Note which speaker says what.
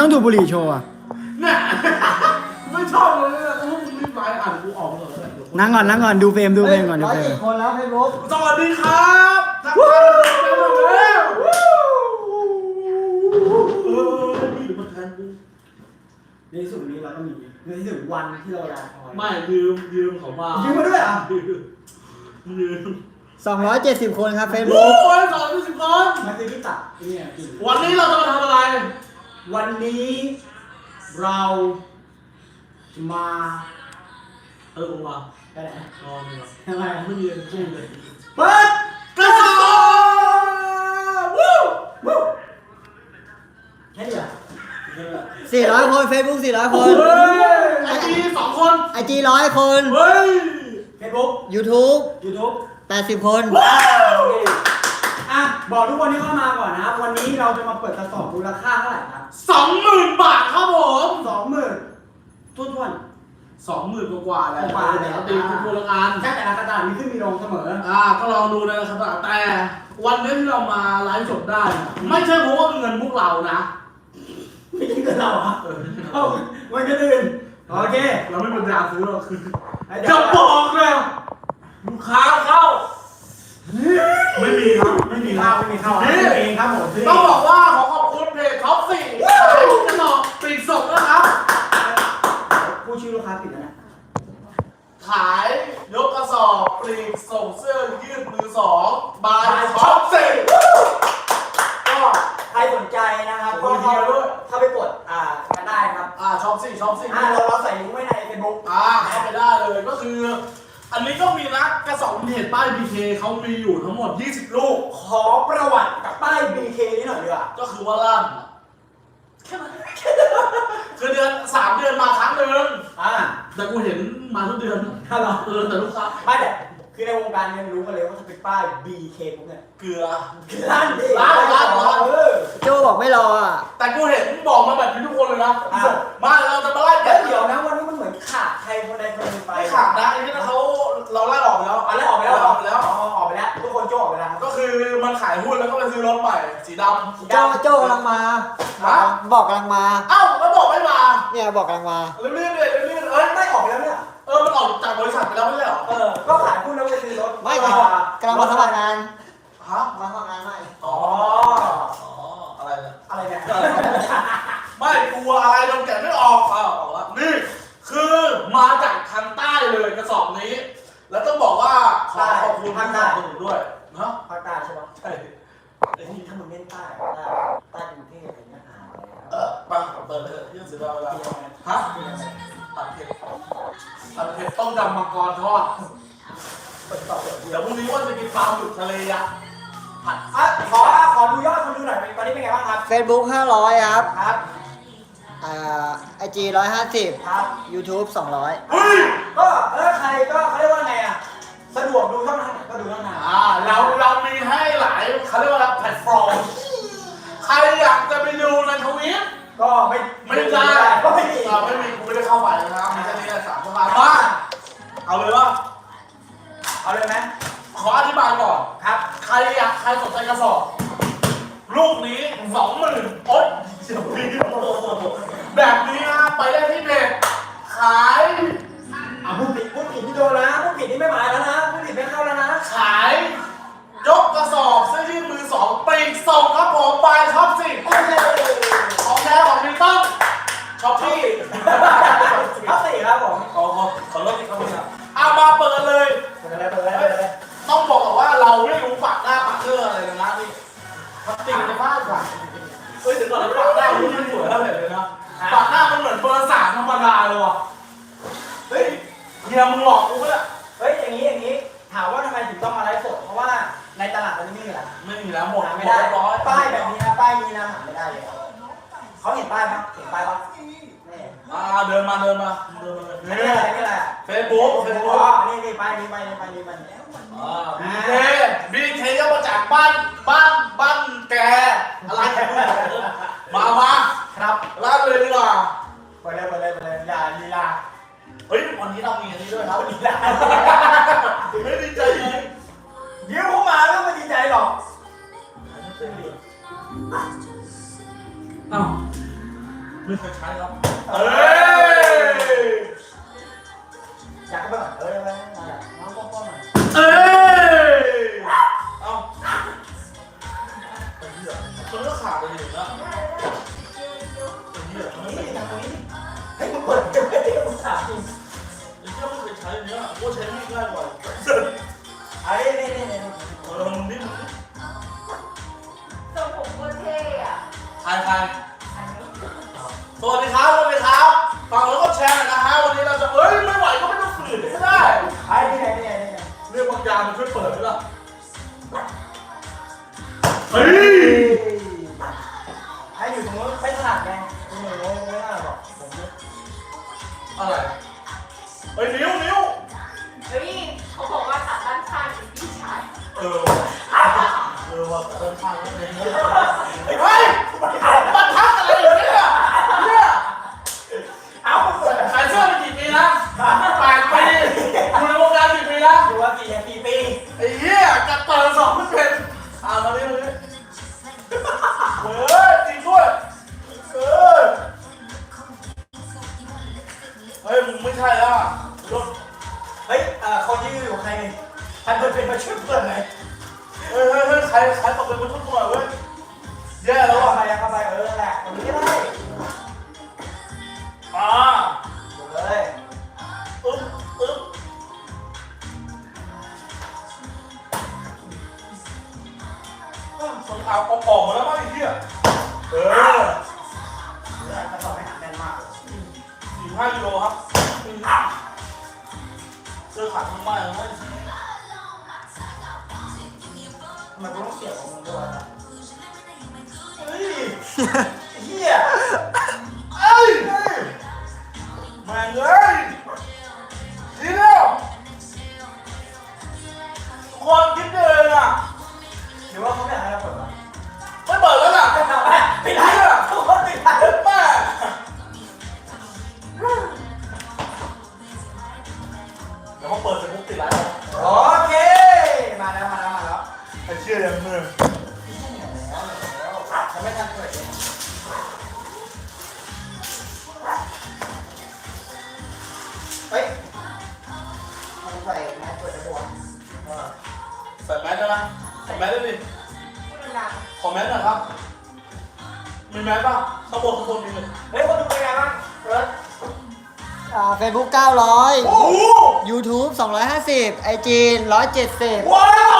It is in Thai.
Speaker 1: ต้องดูดบุหรี่โชว์อะ
Speaker 2: เนี่ยไม่ชอบเลยเนี่ยกูมึงรีบไปอ่านกูออกมาเลยเดี๋ยว
Speaker 1: นั่งก่อนนั่งก่อนดูเฟรมดูเฟรมก่อนดู
Speaker 3: ร้อย
Speaker 1: เฟรม
Speaker 3: เจ็ดคนแล้วเฟซบุ๊ก
Speaker 2: สวัสดีครับทักทายกันหมดแล้วเออนี่มันแทนกู
Speaker 3: ในที่สุดนี้เราก็มีในที่สุดวันที่เรารอคอย
Speaker 2: ไม่ยืมยืมเขามา
Speaker 3: ยืมมาด้วยเหรอ
Speaker 2: ยืมยืม
Speaker 1: สองร้อยเจ็ดสิบคนครับเฟซ
Speaker 2: โอ้
Speaker 1: บุ๊ก
Speaker 2: ยสอนสิบคน
Speaker 3: มันคือที่ตัดเนี่ยกิน
Speaker 2: วันนี้เราจะมาทำอะไร
Speaker 3: วันนี้เรามา
Speaker 2: เออผมมา
Speaker 3: ไปไหน
Speaker 2: นอนเลย
Speaker 3: ทำไม
Speaker 2: ไม่มีอะไรสู้เลย
Speaker 3: เปิด
Speaker 2: กระสอบวู้
Speaker 3: วู้แค่นี้เหรอ
Speaker 1: สี่ร้อยคนเฟซบุ๊กสี่ร้อยคน
Speaker 2: เฮ้ยไอจีสองคน
Speaker 1: ไอจีร้อยคน
Speaker 2: เฮ้ย
Speaker 3: เฟซบุ๊ก
Speaker 1: ยูทูบ
Speaker 3: ยูทูบ
Speaker 1: แปดสิบคน
Speaker 3: อะบอกทุกคนที่เข้ามาก่อนนะครับ วันนี้เราจะมาเปิดกระสอบมูลค่าเท่าไหร่ครับ
Speaker 2: สองหมื่นบาทครับผม
Speaker 3: สองหมื่นทุ่น
Speaker 2: สองหมื่นกว่าๆแล้ว
Speaker 3: กว่าๆแล้ว
Speaker 2: ตีคุณพลงาน
Speaker 3: ๆแค่แต่ละกระดาษมีขึ้นมีลงเสมอ
Speaker 2: อ่าก็ลองดูนะครับแต่วันนี้ที่เรามาไลฟ์สดได้นะไม่ใช่เพราะว่าเงินพวกเรานะ
Speaker 3: ไม่ใช่เงินเราเหรอะเอ้ามันก็อื่นโอเค
Speaker 2: เราไม่เป็นยาซื้อหรอกคือ
Speaker 3: เดี๋ยว
Speaker 2: จะบอกเลยลูกค้าเข้า ไม่มีครับ
Speaker 3: ไม่มีข้าวไม่มีข้าว
Speaker 2: นี่
Speaker 3: ซื้อเองครับผมซื้อเอ
Speaker 2: ต้อง
Speaker 3: ง
Speaker 2: บอกว่าขอขอบคุณเพจท็อปสี่ขายกระสอบปีกส่งนะครับ
Speaker 3: พูดชื่อลูกค้าผิดแล้วนะ
Speaker 2: ขายยกกระสอบปลีกส่งเสื้อยืดมือสองบายท็อปสี่
Speaker 3: ก็ใครสนใจนะครับ
Speaker 2: โอ้
Speaker 3: ก็
Speaker 2: ย
Speaker 3: เข้า
Speaker 2: เดียวด้วย
Speaker 3: เข้าไปกดอ่ากันได้ครับ
Speaker 2: อ่าช็อปสี่ช็อปสี่
Speaker 3: อ่าเราเราใส่ลิงก์ไว้ในเฟซบุ๊ก
Speaker 2: อ่าเข้าไปได้เลยก็คือ อันนี้ก็มีนะกระสอบวินเทจป้าย BK เขามีอยู่ทั้งหมด 20 ลูก
Speaker 3: ขอประวัติกับป้าย BK นี่หน่อยดีกว่า
Speaker 2: ก็คือว่าลั่นแค่นั้นคือเดือนสามเดือนมาครั้งหนึ่ง
Speaker 3: อ่า
Speaker 2: แต่กูเห็นมาทุกเดือน
Speaker 3: ถ้าเรา
Speaker 2: เออแต่ลูกค้า
Speaker 3: ไม่แต่คือในวงการเนี่ยรู้กันเลยว่าถ้าเป็นป้าย BK ปุ๊บเนี่ย
Speaker 2: เกลือ
Speaker 3: ลั่นดิ
Speaker 2: ลั่นลั่นลั่น
Speaker 3: เออ
Speaker 1: โจบอกไม่รออะ
Speaker 2: แต่กูเห็นบอกมาแบบนี้ทุกคนเลยนะ
Speaker 3: อะ
Speaker 2: มาเราจะมาไล่
Speaker 3: แล้
Speaker 2: เดี๋
Speaker 3: วเดี๋ยวนะวันนี้มันเหมือนขาดใครคนใดคนหนึ่งไป
Speaker 2: ไม่ขาดนะไอ้ที่เขาเรา ขายหุ้นแล้วก็ไปซื้อรถใหม่ สีดำ
Speaker 1: โจโจกำลังมา
Speaker 2: ฮะ
Speaker 1: บอกกำลังมา
Speaker 2: เอ้าแล้วบอกไม่มา
Speaker 1: เนี่ยบอกกำลังมา
Speaker 2: เรื่อยๆเลยเรื่อยๆ
Speaker 3: เอ้
Speaker 2: เอ้
Speaker 3: ย
Speaker 2: ย
Speaker 3: ไม่ออกไปแล้วเนี่ย
Speaker 2: เออมันออกจากบริษัทไปแล้วไม่ใช่เหรอ
Speaker 3: เออ ก็ขายหุ้นแล้วไปซื้อรถ
Speaker 1: ไม่กำลังกำลังมาสมัครงาน
Speaker 2: ฮะ
Speaker 1: มาสมัครงานใหม่
Speaker 2: อ๋ออ๋ออะไรเนี่ย
Speaker 3: อะไรเนี่ย
Speaker 2: ไม่กลัวอะไรโดนแกะไม่ออกอะออกแล้วนี่คือมาจากทางใต้เลยกระสอบนี้ แล้วต้องบอกว่าขอขอบคุณทางสนับสนุนด้วย
Speaker 3: ปิ
Speaker 2: ดเลยยื่นสือเวลาฮะตัดเผ็ดตัดเผ็ดต้มยำมังกรทอด
Speaker 3: เปิดต่อเปิด
Speaker 2: เดี๋ยวพรุ่งนี้ว่าจะกินปลาหมึกทะเลยักษ์ผัด
Speaker 3: อะขอขอดูยอดคนดูหน่อยตอนนี้เป็นไงบ้างครับ
Speaker 1: เฟซบุ๊กห้าร้อยครับ
Speaker 3: ครับ
Speaker 1: อ่าไอจีร้อยห้าสิบ
Speaker 3: ครับ
Speaker 1: ยูทูบสองร้อย
Speaker 2: เฮ้ย
Speaker 3: ก็เออใครก็เขาเรียกว่าไงอะสะดวกดูช่องทางไหนก็ดูช่องทาง
Speaker 2: อ่าเราเรามีให้หลายเขาเรียกว่าอะไรแพลตฟอร์มใครอยากจะไปดูในทวิต
Speaker 3: ก็ไม่
Speaker 2: ไม่ได้
Speaker 3: ก็ไม่มี
Speaker 2: เราไม่มีกูไม่ได้เข้าไปนะครับมีแค่นี้แหละสามช่องทางมาเอา ฮ้ยอย่างนี้
Speaker 3: อย่างนี้ ถามว่าทำไมถึงต้องมาไลฟ์สดเพราะว่าในตลาดตอนนี้ไม่มีแล้ว
Speaker 2: ไม่มีแล้วหมด
Speaker 3: หา
Speaker 2: หม
Speaker 3: ไม่
Speaker 2: ด
Speaker 3: ได้
Speaker 2: เรียบร้อย
Speaker 3: ป้ายแบบนี้นะป้ายนี้นะหาไม่ได้เลยเขาเห็นป้ายปะเห็นป้ายปะนี่
Speaker 2: อ่าเดินมาเดินมาเดินมาเลย
Speaker 3: ไม่ได้อะไรไม่ได้
Speaker 2: เฟซบุ๊กเฟซ
Speaker 3: อ๋
Speaker 2: บุ๊ก
Speaker 3: อนี่นี่ป้ายนี้ป้ายนี้ป้ายนี้ป้ายนี้
Speaker 2: อ่าบีเคบีเคย่อมาจากบ้านบ้านบ้านแก อ้าว
Speaker 3: ไย่าง
Speaker 2: มันช่วยเปิดไหมล่ะเฮ้ย
Speaker 3: ไอ้อยู่ตรงนู้นไม่ถนัดไงตรงนู้นไม่ถนัดหรอกผมเนี่ย
Speaker 2: อะไรเฮ้ยนิ้วนิ้ว
Speaker 4: เฮ้ยเขาบอกว่าตัดด้านข้างเป็นพี่ชาย
Speaker 2: เออว่ะเออว่ะเดินทางแล้วเนี่ย มาช่ว
Speaker 3: ยเปิดหน
Speaker 2: เฮ้ยเฮ้ยเฮ้ยใครใครตกเป็นคนทุกข์หน่อยเว้ยแย่แล้ว
Speaker 3: เข้า
Speaker 2: อะ
Speaker 3: ไปเข้าไปเออแหละตรงนี้ก็ได้
Speaker 2: อ่า
Speaker 3: เลย
Speaker 2: อึ๊บอึ๊บคนเอาเอาออกมาแล้วมั้งไอ้เหี้ยเออ
Speaker 3: ถ้าต่อไม่หันแน่นมาก
Speaker 2: สี่ห้ากิโลครับเสื้อขาดทั้งไม้เลย
Speaker 3: มั นต้องเสียบของมึงด้วยนะ
Speaker 2: เฮ้ย
Speaker 3: เฮีย ไอ้เชี่
Speaker 2: ยยังมือ
Speaker 3: เขาไม่ทันเปิดเฮ้ยมันใส่แมสเปิดได้ปะวะ
Speaker 2: ใส่แมสได้ไหมใส่แมสได้ดิ
Speaker 4: พูดดัง
Speaker 2: ขอแมสหน่อยครับ มีแมสป่ะข้างบนข้างบนมีเลย
Speaker 3: เฮ้ยคนดูเป็นไงบ้างเอิร์ธ
Speaker 1: อ่าเฟซบุ๊ก
Speaker 2: โอ้โห
Speaker 1: 900 YouTube 250 IG 170
Speaker 2: ว้าว